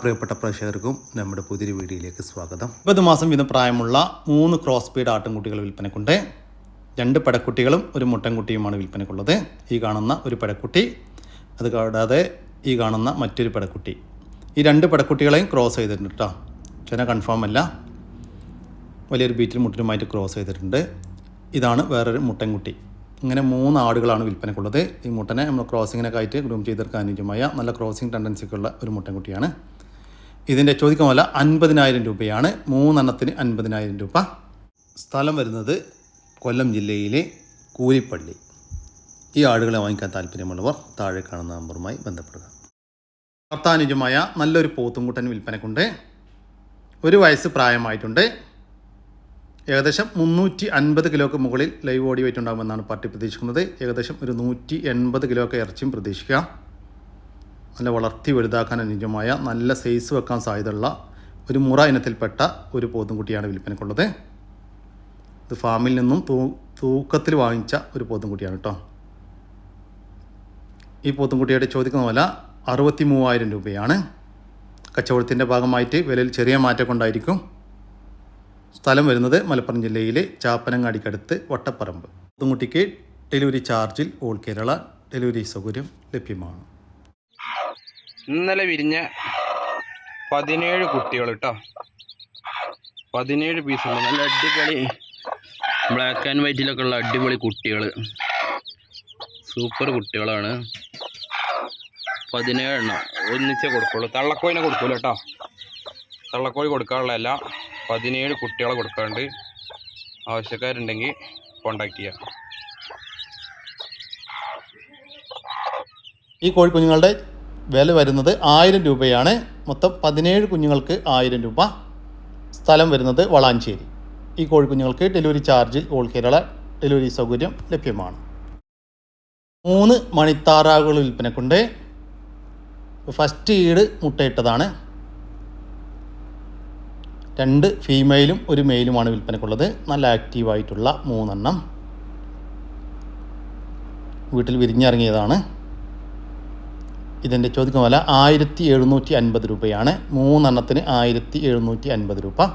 പ്രിയപ്പെട്ട പ്രേക്ഷകർക്കും നമ്മുടെ പുതിയൊരു വീഡിയോയിലേക്ക് സ്വാഗതം. ഒമ്പത് മാസം വീതം പ്രായമുള്ള മൂന്ന് ക്രോസ് ബീഡ് ആട്ടിൻകുട്ടികൾ വിൽപ്പനക്കുണ്ട്. രണ്ട് പടക്കുട്ടികളും ഒരു മുട്ടൻകുട്ടിയുമാണ് വിൽപ്പനക്കുള്ളത്. ഈ കാണുന്ന ഒരു പടക്കുട്ടി അത് കൂടാതെ ഈ കാണുന്ന മറ്റൊരു പടക്കുട്ടി. ഈ രണ്ട് പടക്കുട്ടികളെയും ക്രോസ് ചെയ്തിട്ടുണ്ട് കേട്ടോ ചെന കൺഫേം അല്ല. വലിയൊരു ബീറ്റിൽ മുട്ടിലുമായിട്ട് ക്രോസ് ചെയ്തിട്ടുണ്ട്. ഇതാണ് വേറൊരു മുട്ടൻകുട്ടി. ഇങ്ങനെ മൂന്ന് ആടുകളാണ് വിൽപ്പനക്കുള്ളത്. ഈ മുട്ടനെ നമ്മൾ ക്രോസിങ്ങിനൊക്കെ ആയിട്ട് ഗ്രൂം ചെയ്തെടുക്കാൻ അനുയോജ്യമായ നല്ല ക്രോസിംഗ് ടെൻഡൻസിക്കുള്ള ഒരു മുട്ടൻകുട്ടിയാണ്. ഇതിന്റെ ചോദിക്കാൻ വില അൻപതിനായിരം രൂപയാണ്. മൂന്നെണ്ണത്തിന് അൻപതിനായിരം രൂപ. സ്ഥലം വരുന്നത് കൊല്ലം ജില്ലയിലെ കൂലിപ്പള്ളി. ഈ ആടുകളെ വാങ്ങിക്കാൻ താല്പര്യമുള്ളവർ താഴെ കാണുന്ന നമ്പറുമായി ബന്ധപ്പെടുക. ഭർത്താനുജമായ നല്ലൊരു പോത്തുംകുട്ടൻ വിൽപ്പനക്കുണ്ട്. ഒരു വയസ്സ് പ്രായമായിട്ടുണ്ട്. ഏകദേശം മുന്നൂറ്റി അൻപത് കിലോക്ക് മുകളിൽ ലൈവ് ഓടി വെയിറ്റ് ഉണ്ടാകുമെന്നാണ് പാർട്ടി പ്രതീക്ഷിക്കുന്നത്. ഏകദേശം ഒരു നൂറ്റി എൺപത് കിലോക്ക് ഇറച്ചിയും പ്രതീക്ഷിക്കാം. നല്ല വളർത്തി വലുതാക്കാൻ അനുയോജ്യമായ നല്ല സൈസ് വെക്കാൻ സാധ്യതയുള്ള ഒരു മുറ ഇനത്തിൽപ്പെട്ട ഒരു പോത്തുംകുട്ടിയാണ് വിൽപ്പനക്കുള്ളത് ഇത് ഫാമിൽ നിന്നും തൂ തൂക്കത്തിൽ വാങ്ങിച്ച ഒരു പോത്തുംകുട്ടിയാണ് കേട്ടോ ഈ പോത്തുംകുട്ടിയുടെ ചോദിക്കുന്ന വില അറുപത്തി മൂവായിരം രൂപയാണ്. കച്ചവടത്തിന്റെ ഭാഗമായിട്ട് വിലയിൽ ചെറിയ മാറ്റം കൊണ്ടായിരിക്കും. സ്ഥലം വരുന്നത് മലപ്പുറം ജില്ലയിലെ ചാപ്പനങ്ങാടിക്കടുത്ത് വട്ടപ്പറമ്പ്. പോത്തുംകുട്ടിക്ക് ഡെലിവറി ചാർജിൽ ഓൾ കേരള ഡെലിവറി സൗകര്യം ലഭ്യമാണ്. ഇന്നലെ വിരിഞ്ഞ പതിനേഴ് കുട്ടികൾ കേട്ടോ പതിനേഴ് പീസുണ്ട് നല്ല അടിപൊളി ബ്ലാക്ക് ആൻഡ് വൈറ്റിലൊക്കെ ഉള്ള അടിപൊളി കുട്ടികൾ സൂപ്പർ കുട്ടികളാണ്. പതിനേഴെണ്ണം ഒന്നിച്ചേ കൊടുക്കുള്ളൂ. തള്ളക്കോയിനെ കൊടുക്കൂല കേട്ടോ തള്ളക്കോഴി കൊടുക്കാനുള്ളതല്ല പതിനേഴ് കുട്ടികളെ കൊടുക്കാണ്ട് ആവശ്യക്കാരുണ്ടെങ്കിൽ കോണ്ടാക്ട് ചെയ്യാം. ഈ കോഴിക്കുഞ്ഞുങ്ങളുടെ വില വരുന്നത് ആയിരം രൂപയാണ്. മൊത്തം പതിനേഴ് കുഞ്ഞുങ്ങൾക്ക് ആയിരം രൂപ. സ്ഥലം വരുന്നത് വളാഞ്ചേരി. ഈ കോഴിക്കുഞ്ഞുങ്ങൾക്ക് ഡെലിവറി ചാർജിൽ ഓൾ കേരള ഡെലിവറി സൗകര്യം ലഭ്യമാണ്. മൂന്ന് മണിത്താറാകുകൾ വിൽപ്പനക്കുണ്ട്. ഫസ്റ്റ് ഈട് മുട്ടയിട്ടതാണ്. രണ്ട് ഫീമെയിലും ഒരു മെയിലുമാണ് വിൽപ്പനക്കുള്ളത്. നല്ല ആക്റ്റീവായിട്ടുള്ള മൂന്നെണ്ണം. വീട്ടിൽ വിരിഞ്ഞിറങ്ങിയതാണ്. ഇതിന്റെ ചോദിക്കുന്ന വില ആയിരത്തി എഴുന്നൂറ്റി അൻപത് രൂപയാണ്. മൂന്നെണ്ണത്തിന് ആയിരത്തി എഴുന്നൂറ്റി അൻപത് രൂപ.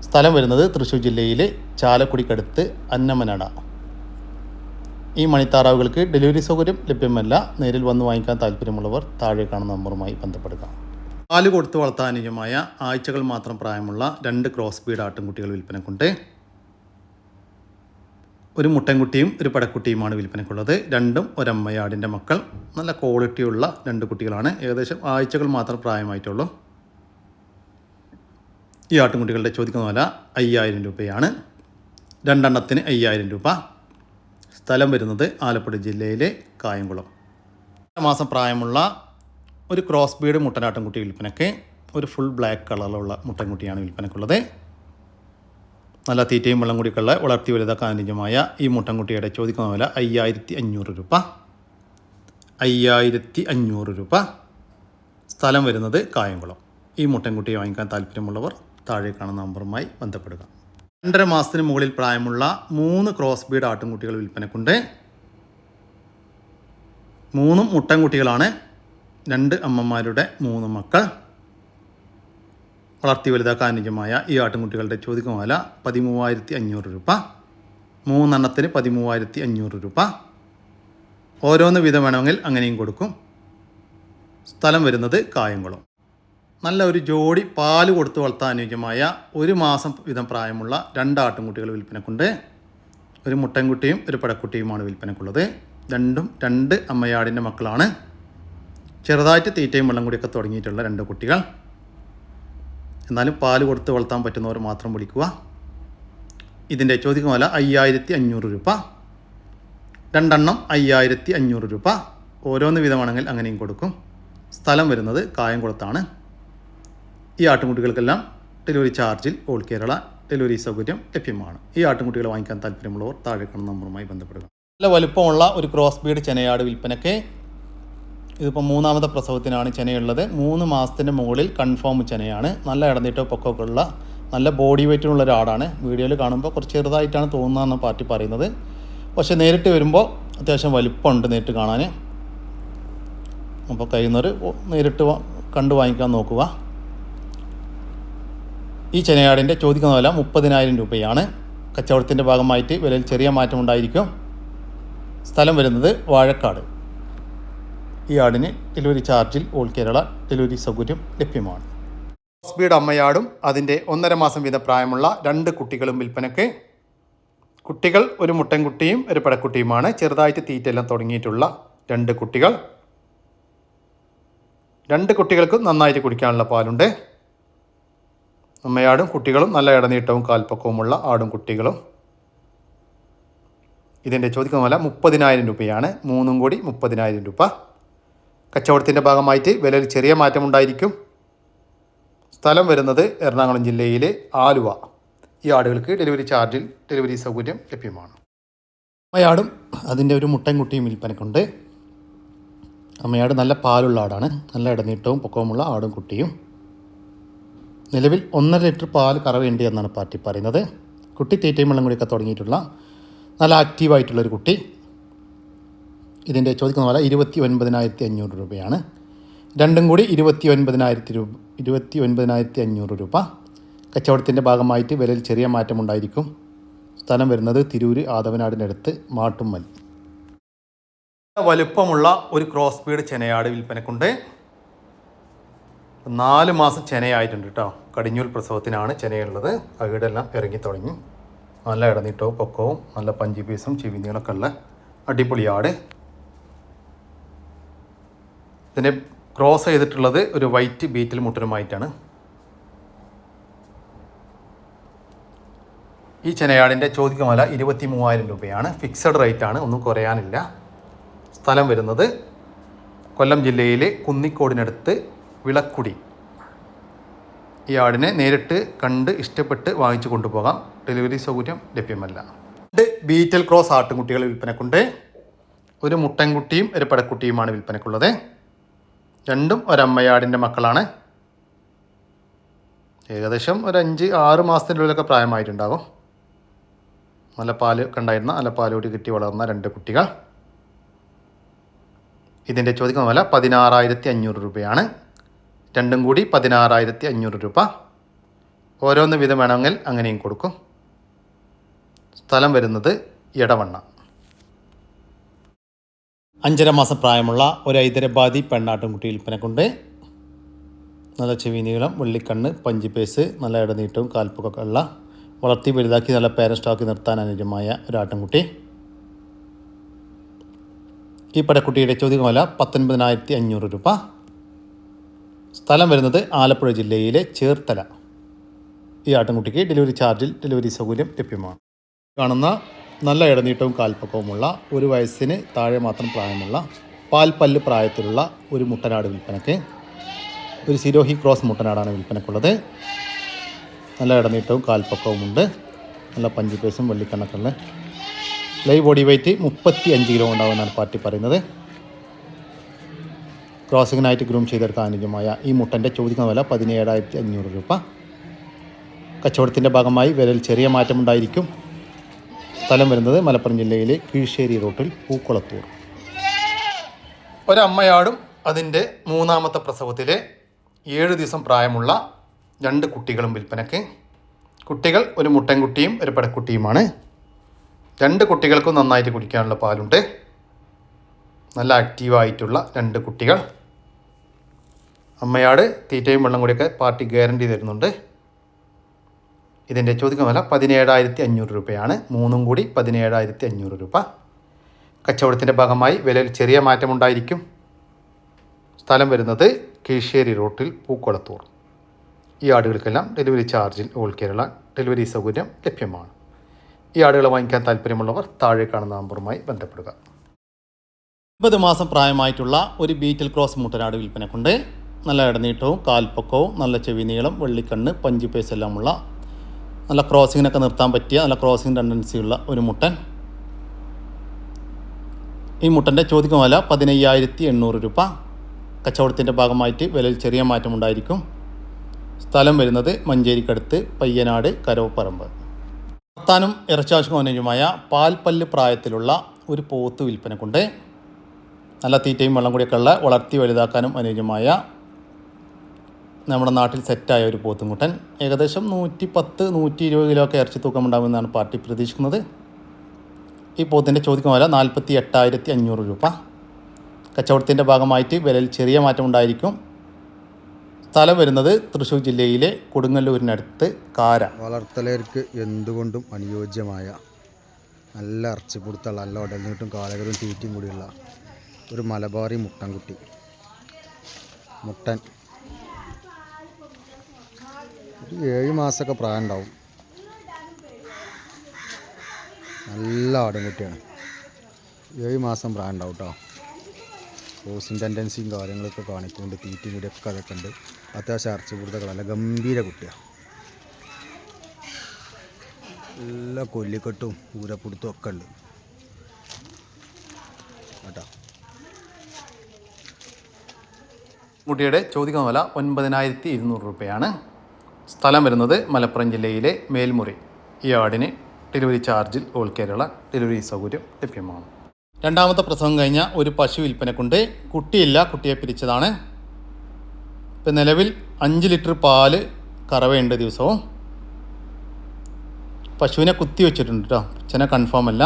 സ്ഥലം വരുന്നത് തൃശ്ശൂർ ജില്ലയിലെ ചാലക്കുടിക്കടുത്ത് അന്നമനട. ഈ മണിത്താറാവുകൾക്ക് ഡെലിവറി സൗകര്യം ലഭ്യമല്ല. നേരിൽ വന്ന് വാങ്ങിക്കാൻ താല്പര്യമുള്ളവർ താഴെ കാണുന്ന നമ്പറുമായി ബന്ധപ്പെടുക. പാൽ കൊടുത്ത് വളർത്താൻ അനുയോജ്യമായ ആഴ്ചകൾ മാത്രം പ്രായമുള്ള രണ്ട് ക്രോസ് ബീഡ് ആട്ടിൻകുട്ടികൾ വിൽപ്പനക്കുണ്ട്. ഒരു മുട്ടൻകുട്ടിയും ഒരു പടക്കുട്ടിയുമാണ് വിൽപ്പനയ്ക്കുള്ളത്. രണ്ടും ഒരമ്മയാടിന്റെ മക്കൾ. നല്ല ക്വാളിറ്റിയുള്ള രണ്ട് കുട്ടികളാണ്. ഏകദേശം ആഴ്ചകൾ മാത്രം പ്രായമായിട്ടുള്ളൂ. ഈ ആട്ടുംകുട്ടികളുടെ ചോദിക്കുന്ന വില അയ്യായിരം രൂപയാണ്. രണ്ടെണ്ണത്തിന് അയ്യായിരം രൂപ. സ്ഥലം വരുന്നത് ആലപ്പുഴ ജില്ലയിലെ കായംകുളം. മാസം പ്രായമുള്ള ഒരു ക്രോസ് ബീഡ് മുട്ടനാട്ടൻകുട്ടി വിൽപ്പനയ്ക്ക് ഒരു ഫുൾ ബ്ലാക്ക് കളറിലുള്ള മുട്ടൻകുട്ടിയാണ് വിൽപ്പനക്കുള്ളത് നല്ല തീറ്റയും വെള്ളം കൂടിയൊക്കെയുള്ള വളർത്തി വലുതാക്കാൻ അനുയോജ്യമായ ഈ മുട്ടൻകുട്ടിയുടെ ചോദിക്കുന്ന വില അയ്യായിരത്തി അഞ്ഞൂറ് രൂപ. അയ്യായിരത്തി അഞ്ഞൂറ് രൂപ. സ്ഥലം വരുന്നത് കായംകുളം. ഈ മുട്ടൻകുട്ടിയെ വാങ്ങിക്കാൻ താല്പര്യമുള്ളവർ താഴെ കാണുന്ന നമ്പറുമായി ബന്ധപ്പെടുക. രണ്ടര മാസത്തിന് മുകളിൽ പ്രായമുള്ള മൂന്ന് ക്രോസ് ബീഡ് ആട്ടിൻകുട്ടികൾ വിൽപ്പനക്കുണ്ട്. മൂന്നും മുട്ടൻകുട്ടികളാണ് രണ്ട് അമ്മമാരുടെ മൂന്ന് മക്കൾ. വളർത്തി വലുതാക്കാൻ അനുജമായ ഈ ആട്ടിൻകുട്ടികളുടെ ചോദിക്കുന്ന വില പതിമൂവായിരത്തി അഞ്ഞൂറ് രൂപ. മൂന്നെണ്ണത്തിന് പതിമൂവായിരത്തി അഞ്ഞൂറ് രൂപ. ഓരോന്ന് വീതം വേണമെങ്കിൽ അങ്ങനെയും കൊടുക്കും. സ്ഥലം വരുന്നത് കായംകുളം. നല്ല ഒരു ജോഡി പാൽ കൊടുത്ത് വളർത്താൻ അനുയോജ്യമായ ഒരു മാസം വീതം പ്രായമുള്ള രണ്ട് ആട്ടിൻകുട്ടികൾ വിൽപ്പനക്കുണ്ട്. ഒരു മുട്ടൻകുട്ടിയും ഒരു പടക്കുട്ടിയുമാണ് വിൽപ്പനക്കുള്ളത്. രണ്ടും രണ്ട് അമ്മയാടിന്റെ മക്കളാണ്. ചെറുതായിട്ട് തീറ്റയും വെള്ളം കൂടിയൊക്കെ തുടങ്ങിയിട്ടുള്ള രണ്ട് കുട്ടികൾ. എന്നാലും പാൽ കൊടുത്ത് വളർത്താൻ പറ്റുന്നവർ മാത്രം വിളിക്കുക. ഇതിന്റെ ചോദ്യം വില അയ്യായിരത്തി അഞ്ഞൂറ് രൂപ. രണ്ടെണ്ണം അയ്യായിരത്തി അഞ്ഞൂറ് രൂപ. ഓരോന്ന് വിധമാണെങ്കിൽ അങ്ങനെയും കൊടുക്കും. സ്ഥലം വരുന്നത് കായംകുളത്താണ്. ഈ ആട്ടുംകുട്ടികൾക്കെല്ലാം ഡെലിവറി ചാർജിൽ ഓൾ കേരള ഡെലിവറി സൗകര്യം ലഭ്യമാണ്. ഈ ആട്ടുംകുട്ടികളെ വാങ്ങിക്കാൻ താല്പര്യമുള്ളവർ താഴെ കാണുന്ന നമ്പറുമായി ബന്ധപ്പെടുക. നല്ല വലുപ്പമുള്ള ഒരു ക്രോസ് ബീഡ് ചെനയാട് വിൽപ്പനയ്ക്ക് ഇതിപ്പോൾ മൂന്നാമത്തെ പ്രസവത്തിനാണ് ചെനയുള്ളത്. മൂന്ന് മാസത്തിന്റെ മുകളിൽ കൺഫേം ചെനയാണ്. നല്ല ഇടനീട്ടോ പൊക്കമൊക്കെ ഉള്ള നല്ല ബോഡി വെയിറ്റിനുള്ള ഒരാടാണ് വീഡിയോയിൽ കാണുമ്പോൾ കുറച്ച് ചെറുതായിട്ടാണ് തോന്നുന്നതെന്ന് പാർട്ടി പറയുന്നത്. പക്ഷേ നേരിട്ട് വരുമ്പോൾ അത്യാവശ്യം വലിപ്പമുണ്ട് നേരിട്ട് കാണാൻ. അപ്പോൾ കഴിയുന്നവർ നേരിട്ട് കണ്ടു വാങ്ങിക്കാൻ നോക്കുക. ഈ ചെനയാടിന്റെ ചോദിക്കുന്ന വില മുപ്പതിനായിരം രൂപയാണ്. കച്ചവടത്തിന്റെ ഭാഗമായിട്ട് വിലയിൽ ചെറിയ മാറ്റമുണ്ടായിരിക്കും. സ്ഥലം വരുന്നത് വാഴക്കാട്. ഈ ആടിന് ഡെലിവറി ചാർജിൽ ഓൾ കേരള ഡെലിവറി സൗകര്യം ലഭ്യമാണ്. സ്പീഡ് അമ്മയാടും അതിന്റെ ഒന്നര മാസം വീതം പ്രായമുള്ള രണ്ട് കുട്ടികളും വിൽപ്പനയ്ക്ക് കുട്ടികൾ ഒരു മുട്ടൻകുട്ടിയും ഒരു പടക്കുട്ടിയുമാണ്. ചെറുതായിട്ട് തീറ്റയെല്ലാം തുടങ്ങിയിട്ടുള്ള രണ്ട് കുട്ടികൾ. രണ്ട് കുട്ടികൾക്കും നന്നായിട്ട് കുടിക്കാനുള്ള പാലുണ്ട്. അമ്മയാടും കുട്ടികളും നല്ല ഇടനീട്ടവും കാൽപ്പക്കവുമുള്ള ആടും കുട്ടികളും. ഇതിന്റെ ചോദിക്കുന്ന പോലെ മുപ്പതിനായിരം രൂപയാണ്. മൂന്നും കൂടി മുപ്പതിനായിരം രൂപ. കച്ചവടത്തിന്റെ ഭാഗമായിട്ട് വിലയിൽ ചെറിയ മാറ്റമുണ്ടായിരിക്കും. സ്ഥലം വരുന്നത് എറണാകുളം ജില്ലയിലെ ആലുവ. ഈ ആടുകൾക്ക് ഡെലിവറി ചാർജിൽ ഡെലിവറി സൗകര്യം ലഭ്യമാണ്. അമ്മയാടും അതിന്റെ ഒരു മുട്ടൻകുട്ടിയും വിൽപ്പനക്കുണ്ട്. അമ്മയാട് നല്ല പാലുള്ള ആടാണ്. നല്ല ഇടനീട്ടവും പൊക്കവുമുള്ള ആടും കുട്ടിയും. നിലവിൽ ഒന്നര ലിറ്റർ പാൽ കറവേണ്ടി എന്നാണ് പാർട്ടി പറയുന്നത്. കുട്ടി തീറ്റയും വെള്ളം കൂടിയൊക്കെ തുടങ്ങിയിട്ടുള്ള നല്ല ആക്റ്റീവായിട്ടുള്ളൊരു കുട്ടി. ഇതിന്റെ ചോദിക്കുന്ന പോലെ ഇരുപത്തി ഒൻപതിനായിരത്തി അഞ്ഞൂറ് രൂപയാണ്. രണ്ടും കൂടി ഇരുപത്തി ഒൻപതിനായിരത്തി രൂപ ഇരുപത്തി ഒൻപതിനായിരത്തി അഞ്ഞൂറ് രൂപ. കച്ചവടത്തിന്റെ ഭാഗമായിട്ട് വിലയിൽ ചെറിയ മാറ്റമുണ്ടായിരിക്കും. സ്ഥലം വരുന്നത് തിരൂര് ആദവനാടിനടുത്ത് മാട്ടുമ്മൽ. വലുപ്പമുള്ള ഒരു ക്രോസ് ബീഡ് ചെനയാട് വിൽപ്പനക്കുണ്ട്. നാല് മാസം ചെനയായിട്ടുണ്ട് കേട്ടോ കടിഞ്ഞൂൽ പ്രസവത്തിനാണ് ചെനയുള്ളത്. അകിടെല്ലാം ഇറങ്ങി തുടങ്ങി. നല്ല ഇടനീട്ടവും പൊക്കവും നല്ല പഞ്ചി പീസും ചെവിനീളൊക്കെ ഉള്ള അടിപൊളി ആട്. ഇതിനെ ക്രോസ് ചെയ്തിട്ടുള്ളത് ഒരു വൈറ്റ് ബീറ്റിൽ മുട്ടനുമായിട്ടാണ്. ഈ ചെനയാടിന്റെ ചോദിക്കുമല ഇരുപത്തി മൂവായിരം രൂപയാണ്. ഫിക്സഡ് റേറ്റ് ആണ് ഒന്നും കുറയാനില്ല. സ്ഥലം വരുന്നത് കൊല്ലം ജില്ലയിലെ കുന്നിക്കോടിനടുത്ത് വിളക്കുടി. ഈ ആടിനെ നേരിട്ട് കണ്ട് ഇഷ്ടപ്പെട്ട് വാങ്ങിച്ചു കൊണ്ടുപോകാം. ഡെലിവറി സൗകര്യം ലഭ്യമല്ല. രണ്ട് ബീറ്റൽ ക്രോസ് ആട്ടുംകുട്ടികൾ വിൽപ്പനക്കുണ്ട്. ഒരു മുട്ടൻകുട്ടിയും ഒരു പടക്കുട്ടിയുമാണ് വിൽപ്പനക്കുള്ളത്. രണ്ടും ഒരമ്മയാടിന്റെ മക്കളാണ്. ഏകദേശം ഒരു അഞ്ച് ആറ് മാസത്തിനുള്ളിലൊക്കെ പ്രായമായിട്ടുണ്ടാകും. നല്ല പാൽ കണ്ടായിരുന്ന നല്ല പാലോടി കിട്ടി വളർന്ന രണ്ട് കുട്ടികൾ. ഇതിന്റെ ചോദിക്കുന്ന വില പതിനാറായിരത്തി അഞ്ഞൂറ് രൂപയാണ്. രണ്ടും കൂടി പതിനാറായിരത്തി അഞ്ഞൂറ് രൂപ. ഓരോന്ന് വീതം വേണമെങ്കിൽ അങ്ങനെയും കൊടുക്കും. സ്ഥലം വരുന്നത് ഇടവണ്ണ അഞ്ചര മാസം പ്രായമുള്ള ഒരു ഹൈദരാബാദി പെണ്ണാട്ടുംകുട്ടി വിൽപ്പനക്കുണ്ട്. നല്ല ചെവി നീളം വെള്ളിക്കണ്ണ് പഞ്ചിപ്പേസ് നല്ല ഇടനീട്ടവും കാൽപ്പൊക്കെ ഉള്ള വളർത്തി വലുതാക്കി നല്ല പേരൻ സ്റ്റോക്കി നിർത്താൻ അനുജമായ ഒരു ആട്ടിൻകുട്ടി ഈ പടക്കുട്ടിയുടെ ചോദ്യം വില പത്തൊൻപതിനായിരത്തി അഞ്ഞൂറ് രൂപ. സ്ഥലം വരുന്നത് ആലപ്പുഴ ജില്ലയിലെ ചേർത്തല. ഈ ആട്ടിൻകുട്ടിക്ക് ഡെലിവറി ചാർജിൽ ഡെലിവറി സൗകര്യം ലഭ്യമാണ്. കാണുന്ന നല്ല ഇടനീട്ടവും കാൽപ്പക്കവുമുള്ള ഒരു വയസ്സിന് താഴെ മാത്രം പ്രായമുള്ള പാൽപ്പല്ല് പ്രായത്തിലുള്ള ഒരു മുട്ടനാട് വിൽപ്പനയ്ക്ക് ഒരു സിരോഹി ക്രോസ് മുട്ടനാടാണ് വിൽപ്പനക്കുള്ളത്. നല്ല ഇടനീട്ടവും കാൽപ്പക്കവുമുണ്ട്. നല്ല പഞ്ചിപ്പേസും വെള്ളിക്കണക്കുള്ള ലൈവ് ബോഡി വെയ്റ്റ് മുപ്പത്തി അഞ്ച് കിലോ ഉണ്ടാവുമെന്നാണ് പാർട്ടി പറയുന്നത്. ക്രോസിങ്ങിനായിട്ട് ഗ്രൂം ചെയ്തെടുക്കാൻ അനുയോജ്യമായ ഈ മുട്ടന്റെ ചോദിക്കുന്ന വില പതിനേഴായിരത്തി അഞ്ഞൂറ് രൂപ. കച്ചവടത്തിന്റെ ഭാഗമായി വിലയിൽ ചെറിയ മാറ്റമുണ്ടായിരിക്കും. സ്ഥലം വരുന്നത് മലപ്പുറം ജില്ലയിലെ കീഴ്ശ്ശേരി റോട്ടിൽ പൂക്കുളത്തൂർ. ഒരമ്മയാടും അതിന്റെ മൂന്നാമത്തെ പ്രസവത്തിലെ ഏഴ് ദിവസം പ്രായമുള്ള രണ്ട് കുട്ടികളും വിൽപ്പനയ്ക്ക്. കുട്ടികൾ ഒരു മുട്ടൻകുട്ടിയും ഒരു പെടക്കുട്ടിയുമാണ്. രണ്ട് കുട്ടികൾക്കും നന്നായിട്ട് കുടിക്കാനുള്ള പാലുണ്ട്. നല്ല ആക്റ്റീവായിട്ടുള്ള രണ്ട് കുട്ടികൾ. അമ്മയാട് തീറ്റയും വെള്ളം കൂടിയൊക്കെ പാർട്ടി ഗ്യാരണ്ടി തരുന്നുണ്ട്. ഇതിന്റെ ചോദിക്കുന്ന വില പതിനേഴായിരത്തി അഞ്ഞൂറ് രൂപയാണ്. മൂന്നും കൂടി പതിനേഴായിരത്തി അഞ്ഞൂറ് രൂപ. കച്ചവടത്തിന്റെ ഭാഗമായി വിലയിൽ ചെറിയ മാറ്റമുണ്ടായിരിക്കും സ്ഥലം വരുന്നത് കീഴ്ശ്ശേരി റോട്ടിൽ പൂക്കുളത്തൂർ. ഈ ആടുകൾക്കെല്ലാം ഡെലിവറി ചാർജിൽ ഓൾ കേരള ഡെലിവറി സൗകര്യം ലഭ്യമാണ്. ഈ ആടുകളെ വാങ്ങിക്കാൻ താല്പര്യമുള്ളവർ താഴെ കാണുന്ന നമ്പറുമായി ബന്ധപ്പെടുക. ഇരുപത് മാസം പ്രായമായിട്ടുള്ള ഒരു ബീറ്റൽ ക്രോസ് മൂട്ടനാട് വിൽപ്പനക്കുണ്ട്. നല്ല ഇടനീട്ടവും കാൽപ്പൊക്കവും നല്ല ചെവി നീളം വെള്ളിക്കണ്ണ് പഞ്ചിപ്പേസ് എല്ലാമുള്ള നല്ല ക്രോസിങ്ങിനൊക്കെ നിർത്താൻ പറ്റിയ നല്ല ക്രോസിങ് ടെൻഡൻസിയുള്ള ഒരു മുട്ടൻ. ഈ മുട്ടന്റെ ചോദിക്കും വില പതിനയ്യായിരത്തി എണ്ണൂറ് രൂപ. കച്ചവടത്തിന്റെ ഭാഗമായിട്ട് വിലയിൽ ചെറിയ മാറ്റമുണ്ടായിരിക്കും സ്ഥലം വരുന്നത് മഞ്ചേരിക്കടുത്ത് പയ്യനാട് കരവപ്പറമ്പ് വർത്താനും ഇറച്ചാവശ്യം അനുയോജ്യമായ പാൽപ്പല്ല് പ്രായത്തിലുള്ള ഒരു പോത്ത് വിൽപ്പനക്കുണ്ട്. നല്ല തീറ്റയും വെള്ളം കൂടിയൊക്കെ ഉള്ള വളർത്തി വലുതാക്കാനും അനുയോജ്യമായ നമ്മുടെ നാട്ടിൽ സെറ്റായ ഒരു പോത്തുംകുട്ടൻ. ഏകദേശം നൂറ്റി പത്ത് നൂറ്റി ഇരുപത് കിലോ ഒക്കെ ഇറച്ചി തൂക്കമുണ്ടാകുമെന്നാണ് പാർട്ടി പ്രതീക്ഷിക്കുന്നത്. ഈ പോത്തിന്റെ ചോദിക്കുന്ന വില നാൽപ്പത്തി എട്ടായിരത്തി അഞ്ഞൂറ് രൂപ. കച്ചവടത്തിന്റെ ഭാഗമായിട്ട് വിലയിൽ ചെറിയ മാറ്റം ഉണ്ടായിരിക്കും. സ്ഥലം വരുന്നത് തൃശ്ശൂർ ജില്ലയിലെ കൊടുങ്ങല്ലൂരിനടുത്ത് കാര. വളർത്തലർക്ക് എന്തുകൊണ്ടും അനുയോജ്യമായ നല്ല ഇറച്ചിപ്പുടുത്തുള്ള നല്ല ഉടലിനീട്ടും കാലകരും തീറ്റയും കൂടിയുള്ള ഒരു മലബാറി മുട്ടൻകുട്ടി. മുട്ടൻ. ഒരു ഏഴ് മാസമൊക്കെ പ്രായം ഉണ്ടാവും. നല്ല ആടുംകുട്ടിയാണ് ഏഴ് മാസം പ്രായം ഉണ്ടാവും കേട്ടോ ഹോസിങ് ടെൻഡൻസിയും കാര്യങ്ങളൊക്കെ കാണിക്കുന്നുണ്ട്. തീറ്റയും കൂടിയൊക്കെ അതൊക്കെ ഉണ്ട് അത്യാവശ്യം ഇറച്ചിപ്പുടുത്തൊക്കെ നല്ല ഗംഭീര കുട്ടിയാണ് നല്ല കൊല്ലിക്കെട്ടും ഊരപ്പിടുത്തും ഒക്കെ ഉണ്ട്. കേട്ടോ. കുട്ടിയുടെ ചോദിക്കുന്ന വില ഒൻപതിനായിരത്തി ഇരുന്നൂറ് രൂപയാണ്. സ്ഥലം വരുന്നത് മലപ്പുറം ജില്ലയിലെ മേൽമുറി. ഈ ആടിന് ഡെലിവറി ചാർജിൽ ഓൾ കേരള ഡെലിവറി സൗകര്യം ലഭ്യമാണ്. രണ്ടാമത്തെ പ്രസവം കഴിഞ്ഞ ഒരു പശു വിൽപ്പനക്കുണ്ട്. കുട്ടിയില്ല കുട്ടിയെ പിരിച്ചതാണ്. ഇപ്പം നിലവിൽ അഞ്ച് ലിറ്റർ പാൽ കറവയുണ്ട് ദിവസവും. പശുവിനെ കുത്തി വെച്ചിട്ടുണ്ട് കേട്ടോ ചെന കൺഫേം അല്ല.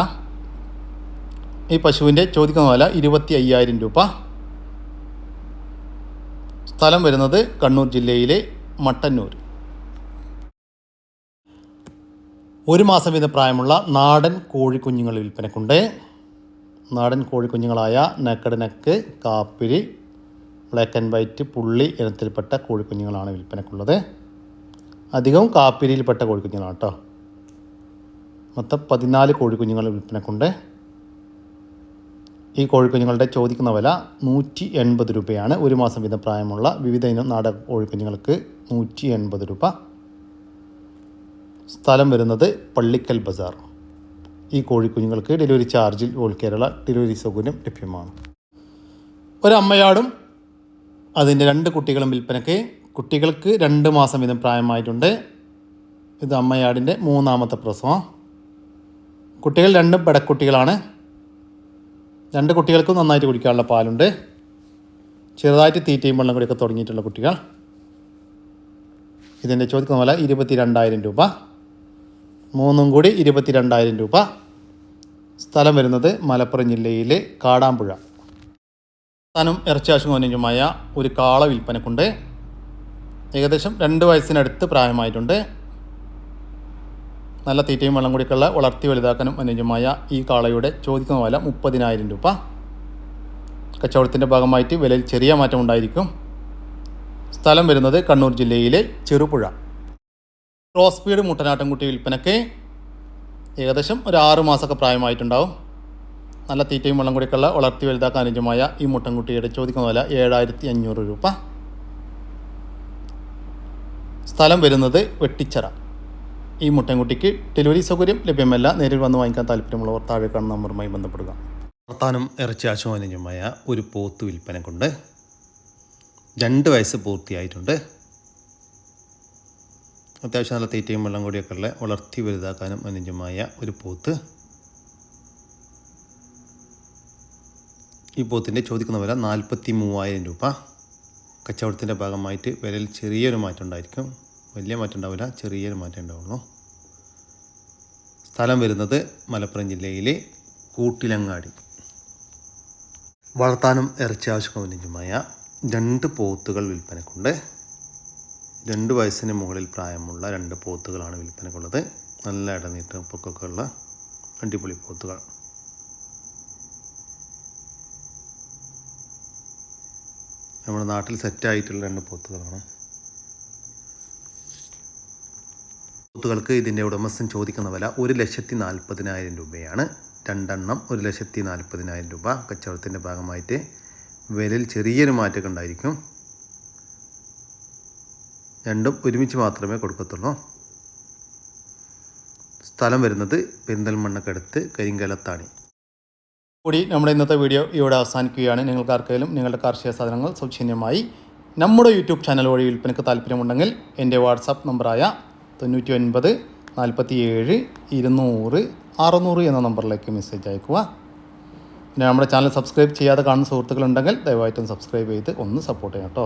ഈ പശുവിന്റെ ചോദിക്കുന്ന വില ഇരുപത്തി അയ്യായിരം രൂപ. സ്ഥലം വരുന്നത് കണ്ണൂർ ജില്ലയിലെ മട്ടന്നൂർ. ഒരു മാസം വീതം പ്രായമുള്ള നാടൻ കോഴിക്കുഞ്ഞുങ്ങൾ വിൽപ്പനക്കുണ്ട്. നാടൻ കോഴിക്കുഞ്ഞുങ്ങളായ നെക്കട് നെക്ക് കാപ്പിരി ബ്ലാക്ക് ആൻഡ് വൈറ്റ് പുള്ളി ഇനത്തിൽപ്പെട്ട കോഴിക്കുഞ്ഞുങ്ങളാണ് വിൽപ്പനക്കുള്ളത്. അധികവും കാപ്പിരിയിൽപ്പെട്ട കോഴിക്കുഞ്ഞുങ്ങളാണ് കേട്ടോ. മൊത്തം പതിനാല് കോഴിക്കുഞ്ഞുങ്ങൾ വിൽപ്പനക്കുണ്ട്. ഈ കോഴിക്കുഞ്ഞുങ്ങളുടെ ചോദിക്കുന്ന വില നൂറ്റി എൺപത് രൂപയാണ്. ഒരു മാസം വീതം പ്രായമുള്ള വിവിധ ഇനം നാടൻ കോഴിക്കുഞ്ഞുങ്ങൾക്ക് നൂറ്റി എൺപത് രൂപ. സ്ഥലം വരുന്നത് പള്ളിക്കൽ ബസാർ. ഈ കോഴിക്കുഞ്ഞുങ്ങൾക്ക് ഡെലിവറി ചാർജിൽ ഓൾ കേരള ഡെലിവറി സൗകര്യം ലഭ്യമാണ്. ഒരമ്മയാടും അതിന്റെ രണ്ട് കുട്ടികളും വിൽപ്പനയ്ക്ക്. കുട്ടികൾക്ക് രണ്ട് മാസം വീതം പ്രായമായിട്ടുണ്ട്. ഇത് അമ്മയാടിന്റെ മൂന്നാമത്തെ പ്രസവം. കുട്ടികൾ രണ്ടും പെടക്കുട്ടികളാണ്. രണ്ട് കുട്ടികൾക്കും നന്നായിട്ട് കുടിക്കാനുള്ള പാലുണ്ട്. ചെറുതായിട്ട് തീറ്റയും വെള്ളം കൂടിയൊക്കെ തുടങ്ങിയിട്ടുള്ള കുട്ടികൾ. ഇതിന്റെ ചോദിക്കുന്ന പോലെ ഇരുപത്തി രണ്ടായിരം രൂപ. മൂന്നും കൂടി ഇരുപത്തി രണ്ടായിരം രൂപ. സ്ഥലം വരുന്നത് മലപ്പുറം ജില്ലയിലെ കാടാമ്പുഴ. സ്ഥാനം ഇറച്ചാശുമോനുമായ ഒരു കാള വിൽപ്പനക്കുണ്ട്. ഏകദേശം രണ്ട് വയസ്സിനടുത്ത് പ്രായമായിട്ടുണ്ട്. നല്ല തീറ്റയും വെള്ളം കുടിക്കുള്ള വളർത്തി വലുതാക്കാനും അനുയോജ്യമായ ഈ കാളയുടെ ചോദിക്കുന്ന വില മുപ്പതിനായിരം രൂപ. കച്ചവടത്തിന്റെ ഭാഗമായിട്ട് വിലയിൽ ചെറിയ മാറ്റം ഉണ്ടായിരിക്കും. സ്ഥലം വരുന്നത് കണ്ണൂർ ജില്ലയിലെ ചെറുപുഴ. ക്രോസ് സ്പീഡ് മുട്ടനാട്ടൻകുട്ടി വിൽപ്പനയ്ക്ക് ഏകദേശം ഒരു ആറ് മാസമൊക്കെ പ്രായമായിട്ടുണ്ടാവും. നല്ല തീറ്റയും വെള്ളം കൂടിയൊക്കെയുള്ള വളർത്തി വലുതാക്കാൻ അനുജമായ ഈ മുട്ടൻകുട്ടിയുടെ ചോദിക്കുന്ന വില ഏഴായിരത്തി അഞ്ഞൂറ് രൂപ. സ്ഥലം വരുന്നത് വെട്ടിച്ചറ. ഈ മുട്ടൻകുട്ടിക്ക് ഡെലിവറി സൗകര്യം ലഭ്യമല്ല. നേരിൽ വന്ന് വാങ്ങിക്കാൻ താല്പര്യമുള്ളവർ താഴെ കാണുന്ന നമ്പറുമായി ബന്ധപ്പെടുക. വർത്താനം ഇറച്ചി ആശുവാനുജമായ ഒരു പോത്ത് വിൽപ്പന കൊണ്ട് രണ്ട് വയസ്സ് പൂർത്തിയായിട്ടുണ്ട്. അത്യാവശ്യം നല്ല തീറ്റയും വെള്ളം കൂടിയൊക്കെ ഉള്ള വളർത്തി വലുതാക്കാനും അനുജമായ ഒരു പോത്ത്. ഈ പോത്തിന്റെ ചോദിക്കുന്ന വില നാൽപ്പത്തി മൂവായിരം രൂപ. കച്ചവടത്തിന്റെ ഭാഗമായിട്ട് വിലയിൽ ചെറിയൊരു മാറ്റം ഉണ്ടായിരിക്കും. വലിയ മാറ്റം ഉണ്ടാവില്ല ചെറിയൊരു മാറ്റം ഉണ്ടാവുള്ളൂ. സ്ഥലം വരുന്നത് മലപ്പുറം ജില്ലയിലെ കൂട്ടിലങ്ങാടി. വളർത്താനും ഇറച്ചി ആവശ്യമായ രണ്ട് പോത്തുകൾ വിൽപ്പനക്കുണ്ട്. രണ്ട് വയസ്സിന് മുകളിൽ പ്രായമുള്ള രണ്ട് പോത്തുകളാണ് വിൽപ്പനക്കുള്ളത്. നല്ല ഇടനീട്ട് പൊക്കൊക്കെ ഉള്ള അടിപൊളി പോത്തുകൾ. നമ്മുടെ നാട്ടിൽ സെറ്റായിട്ടുള്ള രണ്ട് പോത്തുകളാണ്. പോത്തുകൾക്ക് ഇതിന്റെ ഉടമസ്ഥൻ ചോദിക്കുന്ന വില ഒരു ലക്ഷത്തി നാൽപ്പതിനായിരം രൂപയാണ്. രണ്ടെണ്ണം ഒരു ലക്ഷത്തി നാൽപ്പതിനായിരം രൂപ. കച്ചവടത്തിന്റെ ഭാഗമായിട്ട് വിലയിൽ ചെറിയൊരു മാറ്റമൊക്കെ ഉണ്ടായിരിക്കും. രണ്ടും ഒരുമിച്ച് മാത്രമേ കൊടുക്കത്തുള്ളൂ. സ്ഥലം വരുന്നത് പെരിന്തൽമണ്ണക്കടുത്ത് കരിങ്കലത്താണി. കൂടി നമ്മുടെ ഇന്നത്തെ വീഡിയോ ഇവിടെ അവസാനിക്കുകയാണ്. നിങ്ങൾക്ക് ആർക്കെങ്കിലും നിങ്ങളുടെ കാർഷിക സാധനങ്ങൾ സൗജന്യമായി നമ്മുടെ യൂട്യൂബ് ചാനൽ വഴി വിൽപ്പനയ്ക്ക് താല്പര്യമുണ്ടെങ്കിൽ എന്റെ വാട്സാപ്പ് നമ്പറായ തൊണ്ണൂറ്റി ഒൻപത് നാൽപ്പത്തി ഏഴ് ഇരുന്നൂറ് അറുന്നൂറ് എന്ന നമ്പറിലേക്ക് മെസ്സേജ് അയക്കുക. പിന്നെ നമ്മുടെ ചാനൽ സബ്സ്ക്രൈബ് ചെയ്യാതെ കാണുന്ന സുഹൃത്തുക്കളുണ്ടെങ്കിൽ ദയവായിട്ടും സബ്സ്ക്രൈബ് ചെയ്ത് ഒന്ന് സപ്പോർട്ട് ചെയ്യാം കേട്ടോ.